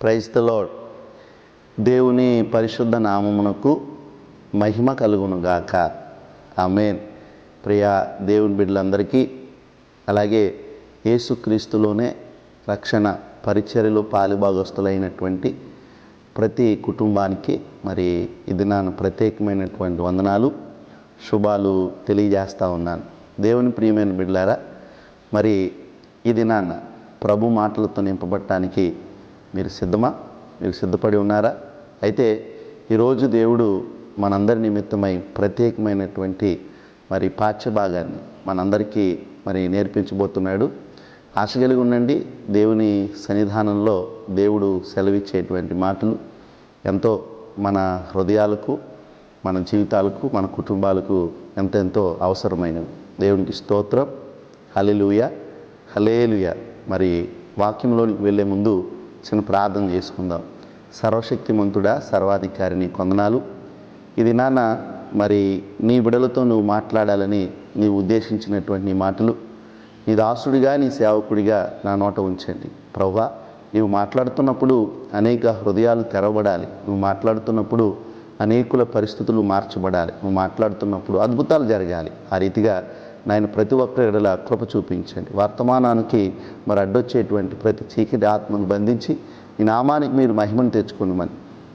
క్రైస్తలోడ్ దేవుని పరిశుద్ధ నామమునకు మహిమ కలుగును గాక. ఆమెన్. ప్రియ దేవుని బిడ్డలందరికీ అలాగే యేసుక్రీస్తులోనే రక్షణ పరిచర్యలో పాలుభాగస్తులైనటువంటి ప్రతి కుటుంబానికి మరి ఇది నాను ప్రత్యేకమైనటువంటి వందనాలు శుభాలు తెలియజేస్తూ ఉన్నాను. దేవుని ప్రియమైన బిడ్డారా మరి ఇది నాన్న ప్రభు మాటలతో నింపబట్టడానికి మీరు సిద్ధమా? మీరు సిద్ధపడి ఉన్నారా? అయితే ఈరోజు దేవుడు మనందరి నిమిత్తమై ప్రత్యేకమైనటువంటి మరి పాఠ్యభాగాన్ని మనందరికీ మరి నేర్పించబోతున్నాడు. ఆశ కలిగి ఉండండి దేవుని సన్నిధానంలో దేవుడు సెలవిచ్చేటువంటి మాటలు ఎంతో మన హృదయాలకు మన జీవితాలకు మన కుటుంబాలకు ఎంతెంతో అవసరమైనవి. దేవునికి స్తోత్రం. హలెలుయ హలేలుయ మరి వాక్యంలోనికి వెళ్ళే ముందు చిన్న ప్రార్థన చేసుకుందాం. సర్వశక్తిమంతుడా సర్వాధికారిని కొందనాలు. ఇది నాన్న మరి నీ బిడలతో నువ్వు మాట్లాడాలని నీవు ఉద్దేశించినటువంటి నీ మాటలు. నీ దాసుడిగా నీ సేవకుడిగా నా నోట ఉంచండి. ప్రవ్వా నీవు మాట్లాడుతున్నప్పుడు అనేక హృదయాలు తెరవబడాలి. నువ్వు మాట్లాడుతున్నప్పుడు అనేకుల పరిస్థితులు మార్చబడాలి. నువ్వు మాట్లాడుతున్నప్పుడు అద్భుతాలు జరగాలి. ఆ రీతిగా నాయన ప్రతి ఒక్కరిలా కృప చూపించండి. వర్తమానానికి మరి అడ్డొచ్చేటువంటి ప్రతి చీకటి ఆత్మను బంధించి ఈ నామానికి మీరు మహిమను తెచ్చుకున్నామని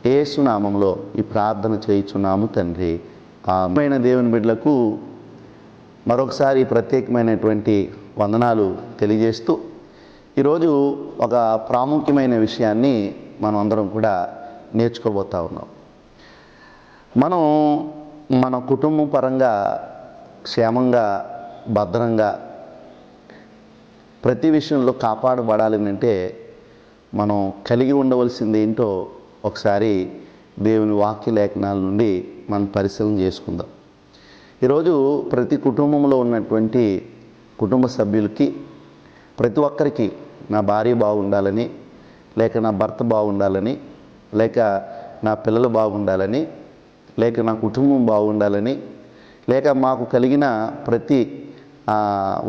యేసు నామంలో ఈ ప్రార్థన చేయించున్నాము తండ్రి. ఆమెన. దేవుని బిడ్డలకు మరొకసారి ప్రత్యేకమైనటువంటి వందనాలు తెలియజేస్తూ ఈరోజు ఒక ప్రాముఖ్యమైన విషయాన్ని మనం అందరం కూడా నేర్చుకోబోతా ఉన్నాం. మనం మన కుటుంబం పరంగా క్షేమంగా భద్రంగా ప్రతి విషయంలో కాపాడబడాలి అంటే మనం కలిగి ఉండవలసింది ఏంటో ఒకసారి దేవుని వాక్య లేఖనాల నుండి మనం పరిశీలన చేసుకుందాం. ఈరోజు ప్రతి కుటుంబంలో ఉన్నటువంటి కుటుంబ సభ్యులకి ప్రతి ఒక్కరికి నా భార్య బాగుండాలని లేక నా భర్త బాగుండాలని లేక నా పిల్లలు బాగుండాలని లేక నా కుటుంబం బాగుండాలని లేక మాకు కలిగిన ప్రతి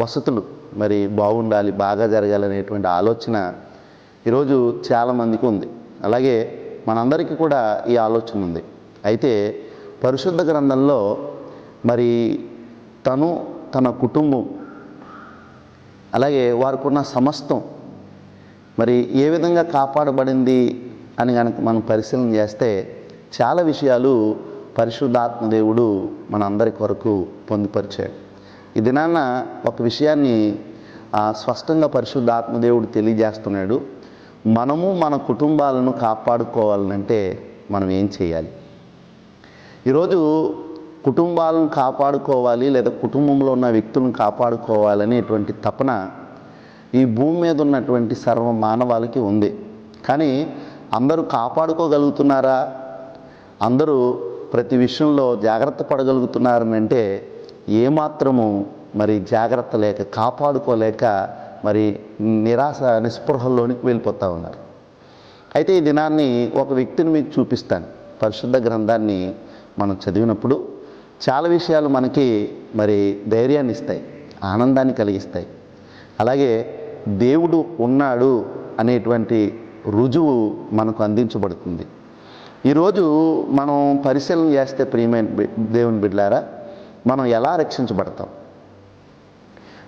వసతులు మరి బాగుండాలి బాగా జరగాలనేటువంటి ఆలోచన ఈరోజు చాలామందికి ఉంది. అలాగే మనందరికీ కూడా ఈ ఆలోచన ఉంది. అయితే పరిశుద్ధ గ్రంథంలో మరి తను తన కుటుంబం అలాగే వారికి ఉన్న సమస్తం మరి ఏ విధంగా కాపాడబడింది అని కనుక మనం పరిశీలన చేస్తే చాలా విషయాలు పరిశుద్ధాత్మ దేవుడు మన అందరి కొరకు పొందుపరిచాడు. ఈ దినాన ఒక విషయాన్ని స్పష్టంగా పరిశుద్ధ ఆత్మదేవుడు తెలియజేస్తున్నాడు. మనము మన కుటుంబాలను కాపాడుకోవాలంటే మనం ఏం చేయాలి? ఈరోజు కుటుంబాలను కాపాడుకోవాలి లేదా కుటుంబంలో ఉన్న వ్యక్తులను కాపాడుకోవాలనేటువంటి తపన ఈ భూమి మీద ఉన్నటువంటి సర్వ మానవాళికి ఉంది. కానీ అందరూ కాపాడుకోగలుగుతున్నారా? అందరూ ప్రతి విషయంలో జాగ్రత్త పడగలుగుతున్నారని అంటే ఏమాత్రము మరి జాగ్రత్త లేక కాపాడుకోలేక మరి నిరాశ నిస్పృహల్లోనికి వెళ్ళిపోతూ ఉన్నారు. అయితే ఈ దినాన్ని ఒక వ్యక్తిని మీకు చూపిస్తాను. పరిశుద్ధ గ్రంథాన్ని మనం చదివినప్పుడు చాలా విషయాలు మనకి మరి ధైర్యాన్ని ఇస్తాయి ఆనందాన్ని కలిగిస్తాయి. అలాగే దేవుడు ఉన్నాడు అనేటువంటి రుజువు మనకు అందించబడుతుంది. ఈరోజు మనం పరిశీలన చేస్తే ప్రియమైన దేవుని బిడ్డారా మనం ఎలా రక్షించబడతాం?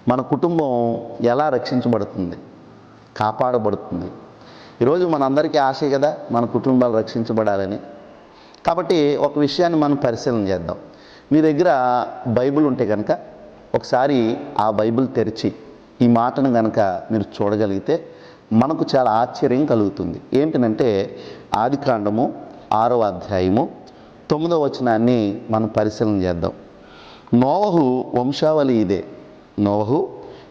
మన కుటుంబం ఎలా రక్షించబడుతుంది? కాపాడబడుతుంది. ఈరోజు మనందరికీ ఆశ కదా మన కుటుంబాలు రక్షించబడాలని. కాబట్టి ఒక విషయాన్ని మనం పరిశీలన చేద్దాం. మీ దగ్గర బైబిల్ ఉంటే కనుక ఒకసారి ఆ బైబిల్ తెరిచి ఈ మాటను కనుక మీరు చూడగలిగితే మనకు చాలా ఆశ్చర్యం కలుగుతుంది. ఏంటంటే ఆది కాండము ఆరవ అధ్యాయము తొమ్మిదవ వచనాన్ని మనం పరిశీలన చేద్దాం. నోవహు వంశావళి ఇదే. నోవహు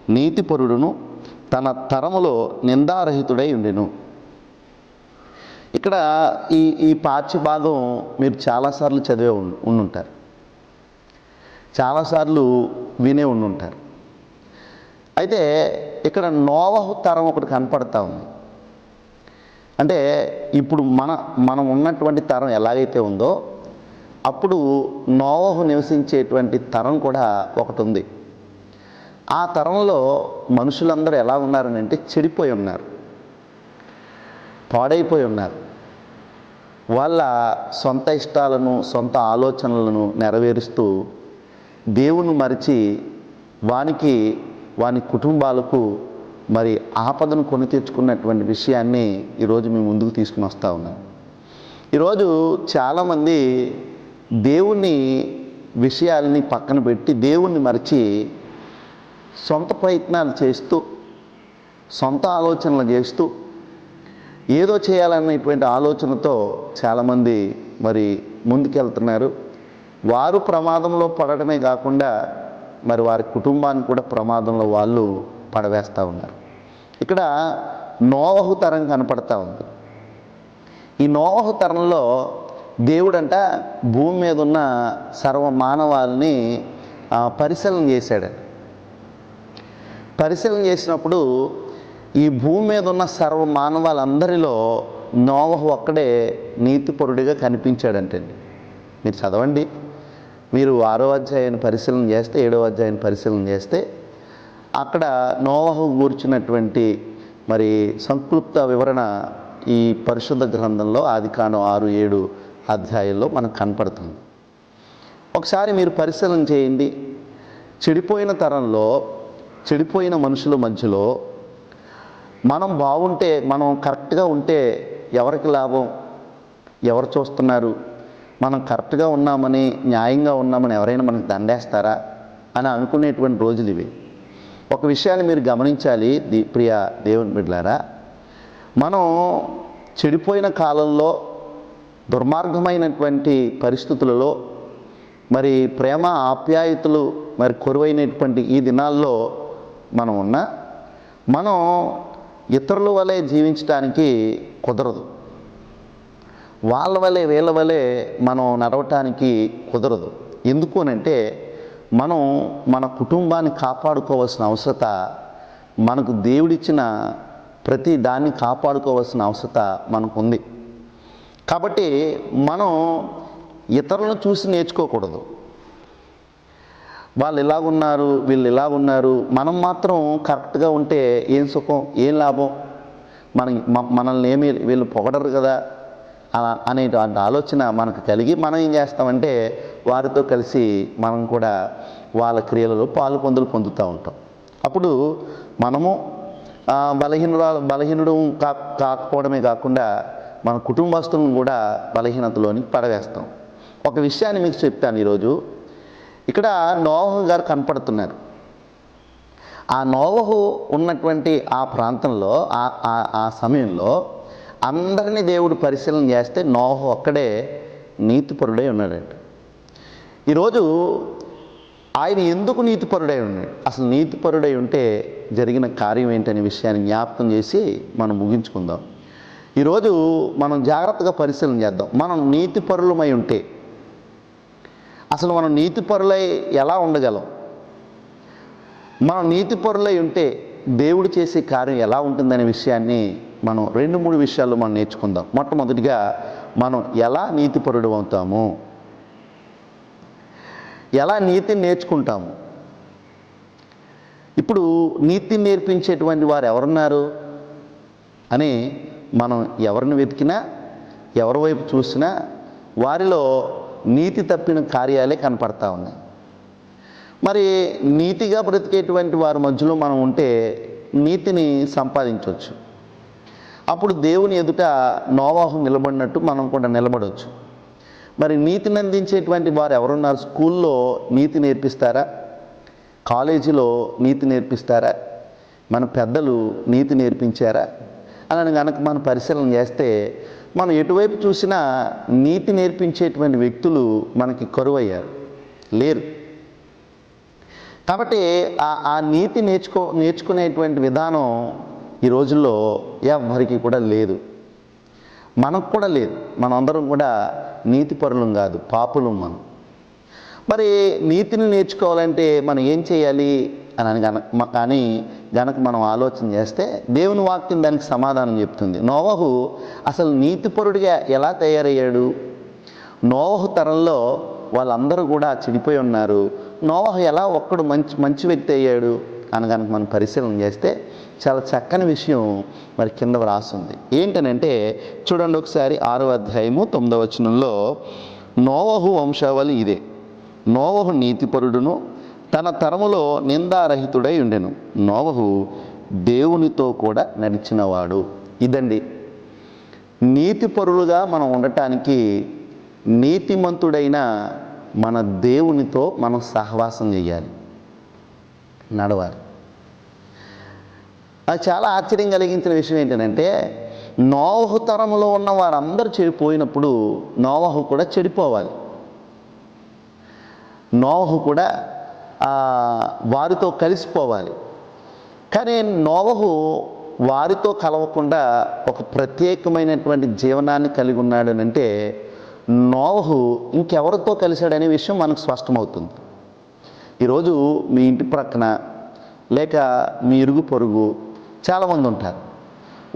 నీతిపరుడును తన తరములో నిందారహితుడై ఉండెను. ఇక్కడ ఈ ఈ పాఠ్యభాగం మీరు చాలాసార్లు చదివే ఉండుంటారు. చాలాసార్లు వినే ఉండుంటారు. అయితే ఇక్కడ నోవహు తరం ఒకటి కనపడతా ఉంది. అంటే ఇప్పుడు మన మనం ఉన్నటువంటి తరం ఎలాగైతే ఉందో అప్పుడు నోవహు నివసించేటువంటి తరం కూడా ఒకటి ఉంది ఆ తరంలో మనుషులందరూ ఎలా ఉన్నారని అంటే చెడిపోయి ఉన్నారు. పాడైపోయి ఉన్నారు. వాళ్ళ సొంత ఇష్టాలను సొంత ఆలోచనలను నెరవేరుస్తూ దేవుని మరిచి వానికి వాని కుటుంబాలకు మరి ఆపదను కొని తెచ్చుకున్నటువంటి విషయాన్ని ఈరోజు మేము ముందుకు తీసుకుని వస్తూ ఉన్నాం. ఈరోజు చాలామంది దేవుని విషయాల్ని పక్కన పెట్టి దేవుణ్ణి మరిచి సొంత ప్రయత్నాలు చేస్తూ సొంత ఆలోచనలు చేస్తూ ఏదో చేయాలనేటువంటి ఆలోచనతో చాలామంది మరి ముందుకెళ్తున్నారు. వారు ప్రమాదంలో పడడమే కాకుండా మరి వారి కుటుంబాన్ని కూడా ప్రమాదంలో వాళ్ళు పడవేస్తూ ఉన్నారు. ఇక్కడ నోవహు తరం కనపడతా ఉంది. ఈ నోవహు తరంలో దేవుడంట భూమి మీద ఉన్న సర్వ మానవాల్ని పరిశీలన చేశాడు. పరిశీలన చేసినప్పుడు ఈ భూమి మీద ఉన్న సర్వ మానవాళ్ళందరిలో నోవహు ఒక్కడే నీతిపరుడిగా కనిపించాడంటండి. మీరు చదవండి. మీరు ఆరో అధ్యాయాన్ని పరిశీలన చేస్తే ఏడో అధ్యాయాన్ని పరిశీలన చేస్తే అక్కడ నోవహు కూర్చున్నటువంటి మరి సంక్లుప్త వివరణ ఈ పరిశుద్ధ గ్రంథంలో ఆదికాండం ఆరు ఏడు అధ్యాయంలో మనకు కనపడుతుంది. ఒకసారి మీరు పరిశీలన చేయండి. చెడిపోయిన తరంలో చెడిపోయిన మనుషుల మధ్యలో మనం బాగుంటే మనం కరెక్ట్గా ఉంటే ఎవరికి లాభం? ఎవరు చూస్తున్నారు? మనం కరెక్ట్గా ఉన్నామని న్యాయంగా ఉన్నామని ఎవరైనా మనకు దండేస్తారా? అని అనుకునేటువంటి రోజులు ఇవి. ఒక విషయాన్ని మీరు గమనించాలి ది ప్రియ దేవుని బిడ్లారా మనం చెడిపోయిన కాలంలో దుర్మార్గమైనటువంటి పరిస్థితులలో మరి ప్రేమ ఆప్యాయతలు మరి కొరువైనటువంటి ఈ దినాల్లో మనం ఉన్న మనం ఇతరుల వలె జీవించడానికి కుదరదు. వాళ్ళ వలె వీళ్ళ వలె మనం నడవటానికి కుదరదు. ఎందుకు అంటే మనం మన కుటుంబాన్ని కాపాడుకోవాల్సిన అవసరత మనకు దేవుడిచ్చిన ప్రతి దాన్ని కాపాడుకోవాల్సిన అవసరత మనకు ఉంది కాబట్టి మనం ఇతరులను చూసి నేర్చుకోకూడదు. వాళ్ళు ఇలాగున్నారు వీళ్ళు ఇలాగున్నారు మనం మాత్రం కరెక్ట్గా ఉంటే ఏం సుఖం ఏం లాభం? మన మనల్ని ఏమి వీళ్ళు పొగడరు కదా? అలా ఆలోచన మనకు కలిగి మనం ఏం చేస్తామంటే వారితో కలిసి మనం కూడా వాళ్ళ క్రియలలో పాలు పొందులు పొందుతూ ఉంటాం. అప్పుడు మనము బలహీనుడు బలహీనుడు కా కాకపోవడమే కాకుండా మన కుటుంబస్తులను కూడా బలహీనతలోనికి పడవేస్తాం. ఒక విషయాన్ని మీకు చెప్తాను ఈరోజు. ఇక్కడ నోవహు గారు కనపడుతున్నారు. ఆ నోవహు ఉన్నటువంటి ఆ ప్రాంతంలో ఆ ఆ- సమయంలో అందరినీ దేవుడు పరిశీలన చేస్తే నోహు ఒక్కడే నీతిపరుడై ఉన్నాడండి ఈరోజు ఆయన ఎందుకు నీతిపరుడై ఉన్నాడు? అసలు నీతిపరుడై ఉంటే జరిగిన కార్యం ఏంటనే విషయాన్ని జ్ఞాపకం చేసి మనం ముగించుకుందాం. ఈరోజు మనం జాగ్రత్తగా పరిశీలన చేద్దాం. మనం నీతిపరులమై ఉంటే అసలు మనం నీతిపరులై ఎలా ఉండగలం? మనం నీతిపరులై ఉంటే దేవుడు చేసే కార్యం ఎలా ఉంటుందనే విషయాన్ని మనం రెండు మూడు విషయాల్లో మనం నేర్చుకుందాం. మొట్టమొదటిగా మనం ఎలా నీతిపరుడు అవుతాము? ఎలా నీతిని నేర్చుకుంటాము? ఇప్పుడు నీతి నేర్పించేటువంటి వారు ఎవరున్నారు? అని మనం ఎవరిని వెతికినా ఎవరి వైపు చూసినా వారిలో నీతి తప్పిన కార్యాలే కనపడతా ఉన్నాయి. మరి నీతిగా బ్రతికేటువంటి వారి మధ్యలో మనం ఉంటే నీతిని సంపాదించవచ్చు. అప్పుడు దేవుని ఎదుట నోవాహం నిలబడినట్టు మనం కూడా నిలబడవచ్చు. మరి నీతిని అందించేటువంటి వారు ఎవరున్నారు? స్కూల్లో నీతి నేర్పిస్తారా? కాలేజీలో నీతి నేర్పిస్తారా? మన పెద్దలు నీతి నేర్పించారా? అని కనుక మనం పరిశీలన చేస్తే మనం ఎటువైపు చూసినా నీతి నేర్పించేటువంటి వ్యక్తులు మనకి కరువయ్యారు. లేరు. కాబట్టి ఆ ఆ నీతి నేర్చుకో నేర్చుకునేటువంటి విధానం ఈ రోజుల్లో ఎవరికి కూడా లేదు. మనకు కూడా లేదు. మనందరం కూడా నీతి పరులం కాదు పాపులం మనం. మరి నీతిని నేర్చుకోవాలంటే మనం ఏం చేయాలి? అని అని కానీ గనక మనం ఆలోచన చేస్తే దేవుని వాక్యం దానికి సమాధానం చెప్తుంది. నోవహు అసలు నీతిపరుడిగా ఎలా తయారయ్యాడు? నోవహు తరంలో వాళ్ళందరూ కూడా చెడిపోయి ఉన్నారు. నోవహు ఎలా ఒక్కడు మంచి మంచి వ్యక్తి అయ్యాడు అని కనుక మనం పరిశీలన చేస్తే చాలా చక్కని విషయం మరి కింద వ్రాసింది ఏంటనంటే చూడండి ఒకసారి ఆరో అధ్యాయము తొమ్మిదవ వచనంలో నోవహు వంశావళి ఇదే. నోవహు నీతిపరుడును తన తరములో నిందారహితుడై ఉండెను. నోవహు దేవునితో కూడా నడిచినవాడు. ఇదండి. నీతిపరులుగా మనం ఉండటానికి నీతిమంతుడైన మన దేవునితో మనం సహవాసం చేయాలి నడవాలి. అది చాలా ఆశ్చర్యం కలిగించిన విషయం ఏంటంటే నోవహు తరంలో ఉన్న వారందరూ చెడిపోయినప్పుడు నోవహు కూడా చెడిపోవాలి. నోవహు కూడా వారితో కలిసిపోవాలి. కానీ నోవహు వారితో కలవకుండా ఒక ప్రత్యేకమైనటువంటి జీవనాన్ని కలిగి ఉన్నాడు అంటే నోవహు ఇంకెవరితో కలిశాడనే విషయం మనకు స్పష్టమవుతుంది. ఈరోజు మీ ఇంటి ప్రక్కన లేక మీ ఇరుగు పొరుగు చాలామంది ఉంటారు.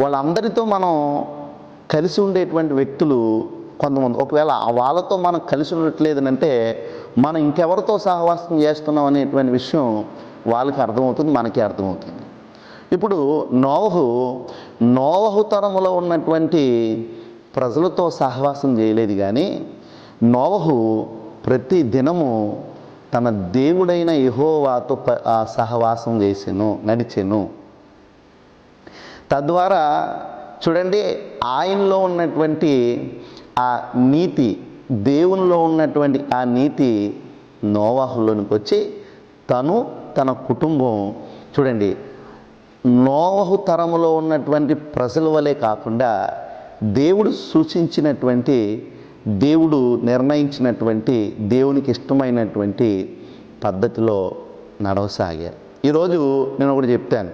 వాళ్ళందరితో మనం కలిసి ఉండేటువంటి వ్యక్తులు కొంతమంది. ఒకవేళ వాళ్ళతో మనం కలిసి ఉండట్లేదనంటే మనం ఇంకెవరితో సహవాసం చేస్తున్నాం అనేటువంటి విషయం వాళ్ళకి అర్థమవుతుంది మనకి అర్థమవుతుంది. ఇప్పుడు నోవహు నోవహు తరములో ఉన్నటువంటి ప్రజలతో సహవాసం చేయలేదు కానీ నోవహు ప్రతి దినము తన దేవుడైన యహోవాతో ప- సహవాసం చేసెను నడిచెను. తద్వారా చూడండి ఆయనలో ఉన్నటువంటి ఆ నీతి దేవునిలో ఉన్నటువంటి ఆ నీతి నోవాహులోనికి వచ్చి తను తన కుటుంబం చూడండి నోవహు తరములో ఉన్నటువంటి ప్రజల వలె కాకుండా దేవుడు సూచించినటువంటి దేవుడు నిర్ణయించినటువంటి దేవునికి ఇష్టమైనటువంటి పద్ధతిలో నడవసాగారు. ఈరోజు నేను ఒకటి చెప్తాను.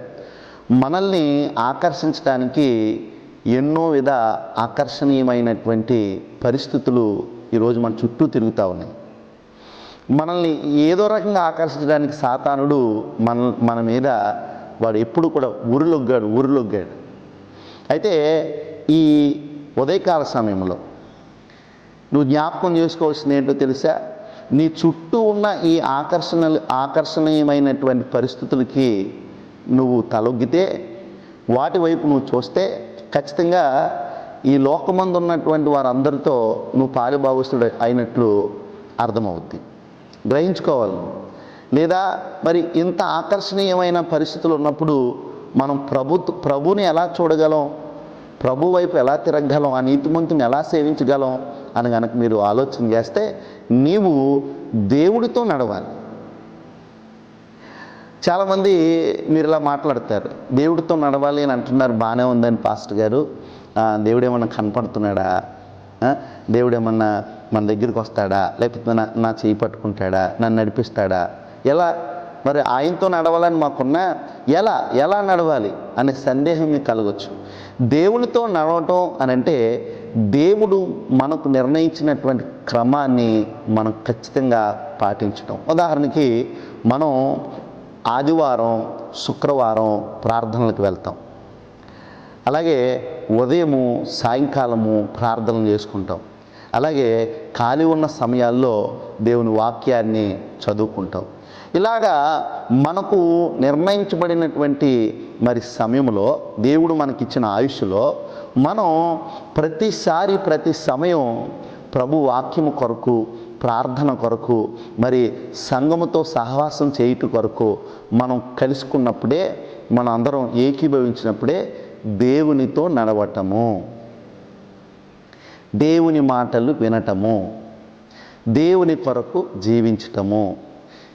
మనల్ని ఆకర్షించడానికి ఎన్నో విధ ఆకర్షణీయమైనటువంటి పరిస్థితులు ఈరోజు మన చుట్టూ తిరుగుతూ ఉన్నాయి. మనల్ని ఏదో రకంగా ఆకర్షించడానికి సాతానుడు మన మన మీద వాడు ఎప్పుడు కూడా ఉరిలొగ్గాడు ఉరిలొగ్గాడు. అయితే ఈ ఉదయకాల సమయంలో నువ్వు జ్ఞాపకం చేసుకోవాల్సింది ఏంటో తెలుసా? నీ చుట్టూ ఉన్న ఈ ఆకర్షణలు ఆకర్షణీయమైనటువంటి పరిస్థితులకి నువ్వు తలొగ్గితే వాటి వైపు నువ్వు చూస్తే ఖచ్చితంగా ఈ లోకమందు ఉన్నటువంటి వారందరితో నువ్వు పాలుభాగస్తుడు అయినట్లు అర్థమవుద్ది. గ్రహించుకోవాలి. లేదా మరి ఇంత ఆకర్షణీయమైన పరిస్థితులు ఉన్నప్పుడు మనం ప్రభు ప్రభుని ఎలా చూడగలం? ప్రభు వైపు ఎలా తిరగగలం? ఆ నీతిమంతుని ఎలా సేవించగలం? అని కనుక మీరు ఆలోచన చేస్తే నీవు దేవుడితో నడవాలి. చాలామంది మీరు ఇలా మాట్లాడతారు. దేవుడితో నడవాలి అని అంటున్నారు. బాగానే ఉందని పాస్టర్ గారు. దేవుడు ఏమన్నా కనపడుతున్నాడా? దేవుడు ఏమన్నా మన దగ్గరికి వస్తాడా? లేకపోతే నా నా చేయి పట్టుకుంటాడా? నన్ను నడిపిస్తాడా? ఎలా? మరి ఆయనతో నడవాలని మాకున్న ఎలా? ఎలా నడవాలి అనే సందేహం మీకు కలగచ్చు. దేవునితో నడవటం అని అంటే దేవుడు మనకు నిర్ణయించినటువంటి క్రమాన్ని మనం ఖచ్చితంగా పాటించడం ఉదాహరణకి మనం ఆదివారం శుక్రవారం ప్రార్థనలకు వెళ్తాం. అలాగే ఉదయము సాయంకాలము ప్రార్థనలు చేసుకుంటాం. అలాగే ఖాళీ ఉన్న సమయాల్లో దేవుని వాక్యాన్ని చదువుకుంటాం. ఇలాగా మనకు నిర్ణయించబడినటువంటి మరి సమయంలో దేవుడు మనకిచ్చిన ఆయుష్లో మనం ప్రతిసారి ప్రతి సమయం ప్రభు వాక్యము కొరకు ప్రార్థన కొరకు మరి సంఘముతో సహవాసం చేయుట కొరకు మనం కలుసుకున్నప్పుడే మనం అందరం ఏకీభవించినప్పుడే దేవునితో నడవటము. దేవుని మాటలు వినటము. దేవుని కొరకు జీవించటము.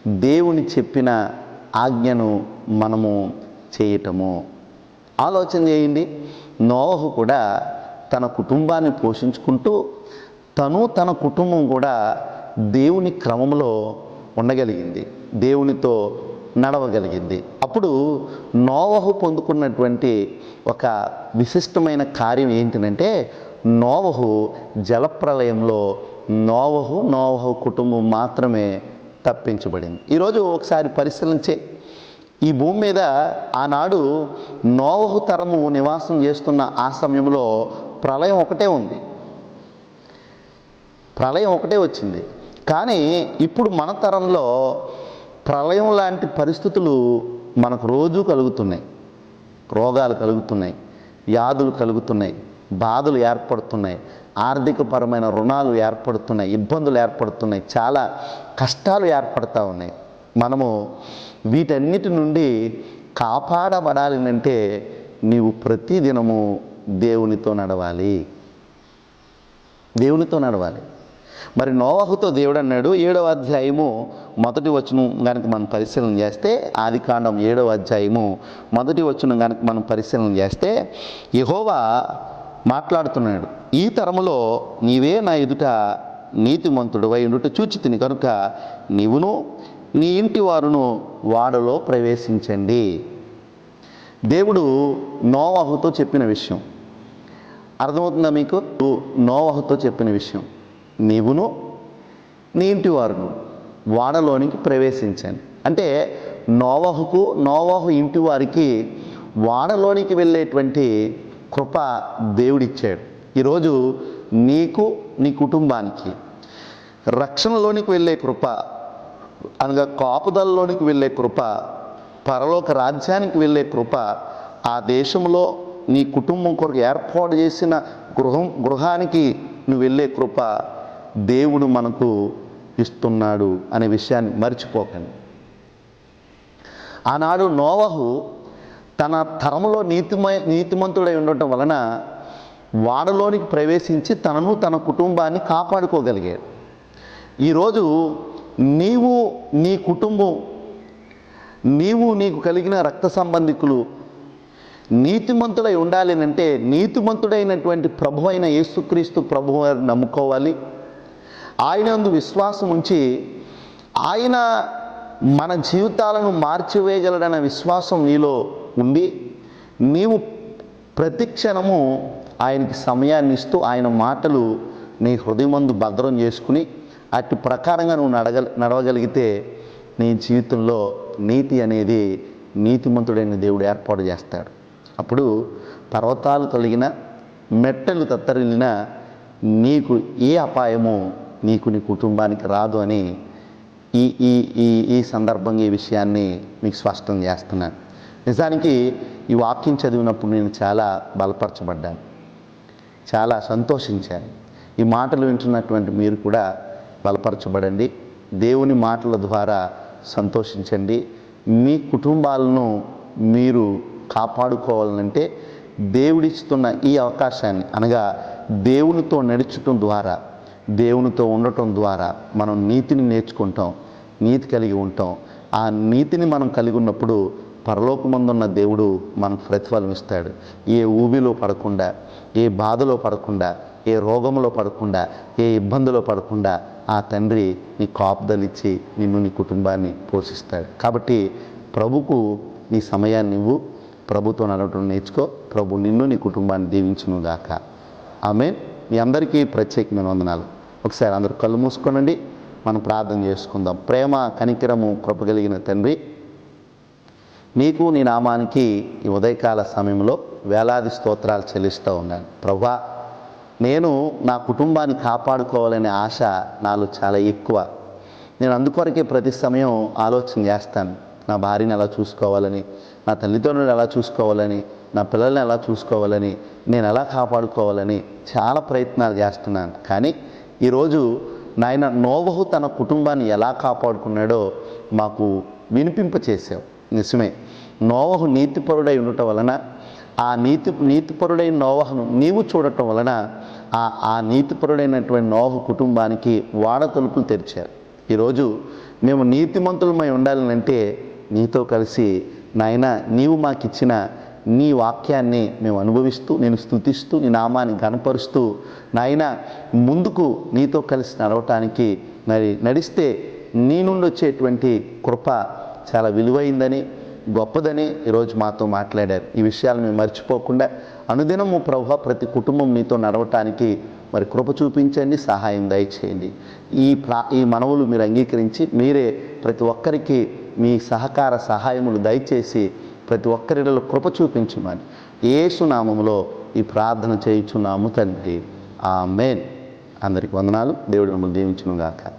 దేవుని చెప్పిన ఆజ్ఞను మనము చేయటము. ఆలోచన చేయండి. నోవహు కూడా తన కుటుంబాన్ని పోషించుకుంటూ తను తన కుటుంబం కూడా దేవుని క్రమంలో ఉండగలిగింది. దేవునితో నడవగలిగింది. అప్పుడు నోవహు పొందుకున్నటువంటి ఒక విశిష్టమైన కార్యం ఏంటంటే నోవహు జలప్రలయంలో నోవహు నోవహు కుటుంబం మాత్రమే తప్పించబడింది. ఈరోజు ఒకసారి పరిశీలించే ఈ భూమి మీద ఆనాడు నోవహు తరము నివాసం చేస్తున్న ఆ సమయంలో ప్రళయం ఒకటే ఉంది. ప్రళయం ఒకటే వచ్చింది. కానీ ఇప్పుడు మన తరంలో ప్రళయం లాంటి పరిస్థితులు మనకు రోజు కలుగుతున్నాయి. రోగాలు కలుగుతున్నాయి. వ్యాధులు కలుగుతున్నాయి. బాధలు ఏర్పడుతున్నాయి. ఆర్థికపరమైన రుణాలు ఏర్పడుతున్నాయి. ఇబ్బందులు ఏర్పడుతున్నాయి. చాలా కష్టాలు ఏర్పడతా ఉన్నాయి. మనము వీటన్నిటి నుండి కాపాడబడాలి అంటే నీవు ప్రతిదినము దేవునితో నడవాలి. దేవునితో నడవాలి. మరి నోవహుతో దేవుడు అన్నాడు ఏడవ అధ్యాయము మొదటి వచనం కనుక మనం పరిశీలన చేస్తే ఆది కాండం ఏడవ అధ్యాయము మొదటి వచనం కనుక మనం పరిశీలన చేస్తే యహోవా మాట్లాడుతున్నాడు. ఈ తరములో నీవే నా ఎదుట నీతిమంతుడు వై ఉండుట చూచి తిని కనుక నీవును నీ ఇంటి వారును వాడలో ప్రవేశించండి. దేవుడు నోవహుతో చెప్పిన విషయం. అర్థమవుతుందా మీకు? నోవహుతో చెప్పిన విషయం. నీవును నీ ఇంటి వారును వాడలోనికి ప్రవేశించండి అంటే నోవహుకు నోవహు ఇంటి వారికి వాడలోనికి వెళ్ళేటువంటి కృప దేవుడిచ్చాడు. ఈరోజు నీకు నీ కుటుంబానికి రక్షణలోనికి వెళ్ళే కృప అనగా కాపుదలలోనికి వెళ్ళే కృప పరలోక రాజ్యానికి వెళ్ళే కృప ఆ దేశంలో నీ కుటుంబం కొరకు ఏర్పాటు చేసిన గృహం గృహానికి నువ్వు వెళ్ళే కృప దేవుడు మనకు ఇస్తున్నాడు అనే విషయాన్ని మర్చిపోకండి. ఆనాడు నోవహు తన తరములో నీతిమై నీతిమంతుడై ఉండటం వలన వాడలోనికి ప్రవేశించి తనను తన కుటుంబాన్ని కాపాడుకోగలిగాడు. ఈరోజు నీవు నీ కుటుంబం నీవు నీకు కలిగిన రక్త సంబంధికులు నీతిమంతుడై ఉండాలి అంటే నీతిమంతుడైనటువంటి ప్రభు అయిన యేసుక్రీస్తు ప్రభు వారిని నమ్ముకోవాలి. ఆయన అందు విశ్వాసం ఉంచి ఆయన మన జీవితాలను మార్చివేయగలడన్న విశ్వాసం నీలో ఉండి నీవు ప్రతి క్షణము ఆయనకి సమయాన్ని ఇస్తూ ఆయన మాటలు నీ హృదయమందు భద్రం చేసుకుని అటు ప్రకారంగా నువ్వు నడగ నడవగలిగితే నీ జీవితంలో నీతి అనేది నీతిమంతుడైన దేవుడు ఏర్పాటు చేస్తాడు. అప్పుడు పర్వతాలు తొలగిన మెట్టలు తత్తరిల్లిన నీకు ఏ అపాయము నీకు నీ కుటుంబానికి రాదు అని ఈ ఈ ఈ ఈ సందర్భంగా ఈ విషయాన్ని మీకు స్పష్టం చేస్తున్నాను. నిజానికి ఈ వాక్యం చదివినప్పుడు నేను చాలా బలపరచబడ్డాను. చాలా సంతోషించాను. ఈ మాటలు వింటున్నటువంటి మీరు కూడా బలపరచబడండి. దేవుని మాటల ద్వారా సంతోషించండి. మీ కుటుంబాలను మీరు కాపాడుకోవాలంటే దేవుడిస్తున్న ఈ అవకాశాన్ని అనగా దేవునితో నడుచటం ద్వారా దేవునితో ఉండటం ద్వారా మనం నీతిని నేర్చుకుంటాం నీతి కలిగి ఉంటాం. ఆ నీతిని మనం కలిగి ఉన్నప్పుడు పరలోకమందున్న దేవుడు మనకు ప్రతిఫలం ఇస్తాడు. ఏ ఊబిలో పడకుండా ఏ బాధలో పడకుండా ఏ రోగంలో పడకుండా ఏ ఇబ్బందిలో పడకుండా ఆ తండ్రి నీ కాపుదలిచ్చి నిన్ను నీ కుటుంబాన్ని పోషిస్తాడు. కాబట్టి ప్రభుకు నీ సమయాన్ని ఇవ్వు. ప్రభుతో నడవటం నేర్చుకో. ప్రభు నిన్ను నీ కుటుంబాన్ని దీవించును గాక ఆమె మీ అందరికీ ప్రత్యేకమైన వందనాలు. ఒకసారి అందరూ కళ్ళు మూసుకోనండి. మనం ప్రార్థన చేసుకుందాం. ప్రేమ కనికరము కృపగలిగిన తండ్రి నీకు నీ నామానికి ఈ ఉదయకాల సమయంలో వేలాది స్తోత్రాలు చెల్లిస్తూ ఉన్నాను. ప్రభా నేను నా కుటుంబాన్ని కాపాడుకోవాలనే ఆశ నాలో చాలా ఎక్కువ. నేను అందుకొరకే ప్రతి సమయం ఆలోచన చేస్తాను. నా భార్యని ఎలా చూసుకోవాలని నా తల్లిదండ్రులను ఎలా చూసుకోవాలని నా పిల్లల్ని ఎలా చూసుకోవాలని నేను ఎలా కాపాడుకోవాలని చాలా ప్రయత్నాలు చేస్తున్నాను. కానీ ఈరోజు నాయన నోవహు తన కుటుంబాన్ని ఎలా కాపాడుకున్నాడో మాకు వినిపింప చేసావు నిజమే. నోవహు నీతిపరుడై ఉండటం వలన ఆ నీతి నీతిపరుడైన నోవహను నీవు చూడటం వలన ఆ ఆ నీతిపరుడైనటువంటి నోవహు కుటుంబానికి వాడ తలుపులు తెరిచారు. ఈరోజు మేము నీతిమంతులమై ఉండాలంటే నీతో కలిసి నాయన నీవు మాకిచ్చిన నీ వాక్యాన్ని మేము అనుభవిస్తూ నేను స్థుతిస్తూ నీ నామాన్ని గనపరుస్తూ నాయన ముందుకు నీతో కలిసి నడవటానికి మరి నడిస్తే నీ నుండి వచ్చేటువంటి కృప చాలా విలువైందని గొప్పదని ఈరోజు మాతో మాట్లాడారు. ఈ విషయాలు మేము మర్చిపోకుండా అనుదినము ప్రభు ప్రతి కుటుంబం నీతో నడవటానికి మరి కృప చూపించండి సహాయం దయచేయండి. ఈ ప్రా ఈ మనవులు మీరు అంగీకరించి మీరే ప్రతి ఒక్కరికి మీ సహకార సహాయములు దయచేసి ప్రతి ఒక్కరిలో కృప చూపించమని ఏసునామంలో ఈ ప్రార్థన చేయించున్నాము తండ్రి. ఆ మేన్ అందరికి వందనాలు. దేవుడు మిమ్మల్ని దీవించునుగాక.